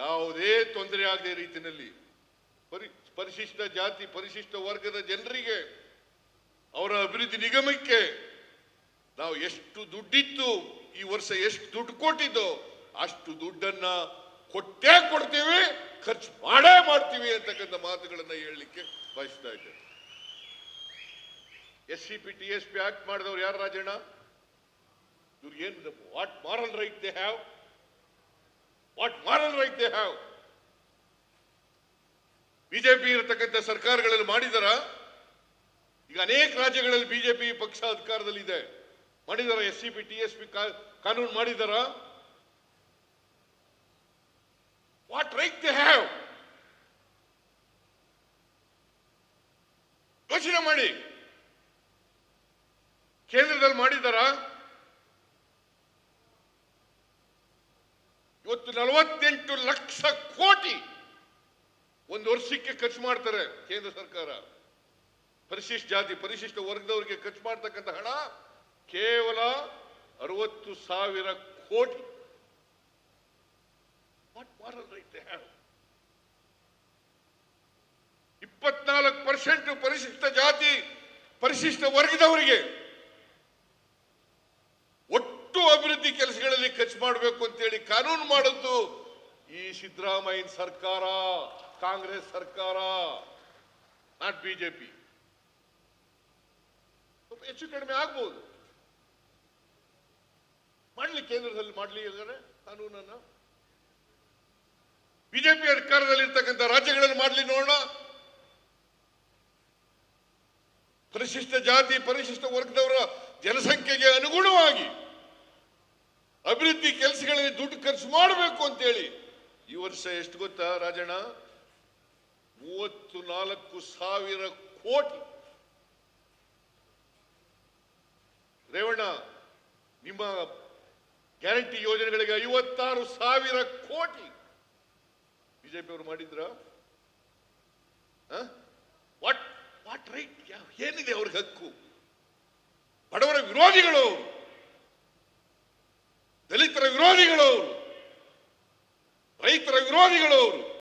ಯಾವುದೇ ತೊಂದರೆ ಆಗದೆ ರೀತಿಯಲ್ಲಿ ಪರಿ, ಪರಿಶಿಷ್ಟ ಜಾತಿ, ಪರಿಶಿಷ್ಟ ವರ್ಗದ ಜನರಿಗೆ ಅವರ ಅಭಿವೃದ್ಧಿ ನಿಗಮಕ್ಕೆ ನಾವು ಎಷ್ಟು ದುಡ್ಡಿತ್ತು, ಈ ವರ್ಷ ಎಷ್ಟು ದುಡ್ಡು ಕೊಟ್ಟಿದ್ದೋ ಅಷ್ಟು ದುಡ್ಡನ್ನ ಕೊಟ್ಟೇ ಕೊಡ್ತೀವಿ, ಖರ್ಚು ಮಾಡೇ ಮಾಡ್ತೀವಿ ಅಂತಕ್ಕಂಥ ಮಾತುಗಳನ್ನ ಹೇಳಲಿಕ್ಕೆ ಬಯಸ್ತಾ ಇದ್ದೇವೆ S C P T S P act ಮಾಡಿದವ್ರು ಯಾರು ರಾಜಣ್ಣ? ಇವ್ರಿಗೆ ಏನು what moral right they have what moral right they have BJP ಇರತಕ್ಕಂಥ ಸರ್ಕಾರಗಳಲ್ಲಿ ಮಾಡಿದರ, ಈಗ ಅನೇಕ ರಾಜ್ಯಗಳಲ್ಲಿ ಬಿಜೆಪಿ ಪಕ್ಷ ಅಧಿಕಾರದಲ್ಲಿದೆ. ಮಾಡಿದಾರ S C P T S P ಕಾನೂನು ಮಾಡಿದಾರ. ವಾಟ್ ರೈಟ್ ದೇ ಹ್ಯಾವ್ ಯೋಚನೆ ಮಾಡಿ. ಕೇಂದ್ರದಲ್ಲಿ ಮಾಡಿದಾರ ಇವತ್ತು ನಲವತ್ತೆಂಟು ಲಕ್ಷ ಕೋಟಿ ಒಂದು ವರ್ಷಕ್ಕೆ ಖರ್ಚು ಮಾಡ್ತಾರೆ ಕೇಂದ್ರ ಸರ್ಕಾರ. ಪರಿಶಿಷ್ಟ ಜಾತಿ, ಪರಿಶಿಷ್ಟ ವರ್ಗದವರಿಗೆ ಖರ್ಚು ಮಾಡ್ತಕ್ಕಂಥ ಹಣ ಕೇವಲ ಅರವತ್ತು ಸಾವಿರ ಕೋಟಿ. ಇಪ್ಪತ್ನಾಲ್ಕು ಪರ್ಸೆಂಟ್ ಪರಿಶಿಷ್ಟ ಜಾತಿ, ಪರಿಶಿಷ್ಟ ವರ್ಗದವರಿಗೆ ಒಟ್ಟು ಅಭಿವೃದ್ಧಿ ಕೆಲಸಗಳಲ್ಲಿ ಖರ್ಚು ಮಾಡಬೇಕು ಅಂತೇಳಿ ಕಾನೂನು ಮಾಡಿದ್ದು ಈ ಸಿದ್ದರಾಮಯ್ಯ ಸರ್ಕಾರ, ಕಾಂಗ್ರೆಸ್ ಸರ್ಕಾರ, ನಾಟ್ ಬಿಜೆಪಿ. ಸ್ವಲ್ಪ ಹೆಚ್ಚು ಕಡಿಮೆ ಆಗ್ಬೋದು. ಮಾಡಲಿ ಕೇಂದ್ರದಲ್ಲಿ ಮಾಡಲಿ ಅಂದರೆ ಕಾನೂನನ್ನ. ಬಿಜೆಪಿ ಅಧಿಕಾರದಲ್ಲಿ ಇರ್ತಕ್ಕಂಥ ರಾಜ್ಯಗಳಲ್ಲಿ ಮಾಡ್ಲಿ ನೋಡೋಣ. ಪರಿಶಿಷ್ಟ ಜಾತಿ, ಪರಿಶಿಷ್ಟ ವರ್ಗದವರ ಜನಸಂಖ್ಯೆಗೆ ದುಡ್ಡು ಖರ್ಚು ಮಾಡಬೇಕು ಅಂತೇಳಿ. ಈ ವರ್ಷ ಎಷ್ಟು ಗೊತ್ತಾ ರಾಜಣ್ಣ? ಮೂವತ್ತು ನಾಲ್ಕು ಸಾವಿರ ಕೋಟಿ. ರೇವಣ್ಣ, ನಿಮ್ಮ ಗ್ಯಾರಂಟಿ ಯೋಜನೆಗಳಿಗೆ ಐವತ್ತಾರು ಸಾವಿರ ಕೋಟಿ. ಬಿಜೆಪಿ ಅವರು ಮಾಡಿದ್ರ ವಾಟ್ ವಾಟ್ ರೈಟ್ ಏನಿದೆ ಅವ್ರಿಗೆ ಹಕ್ಕು? ಶ್ರೀಗಳು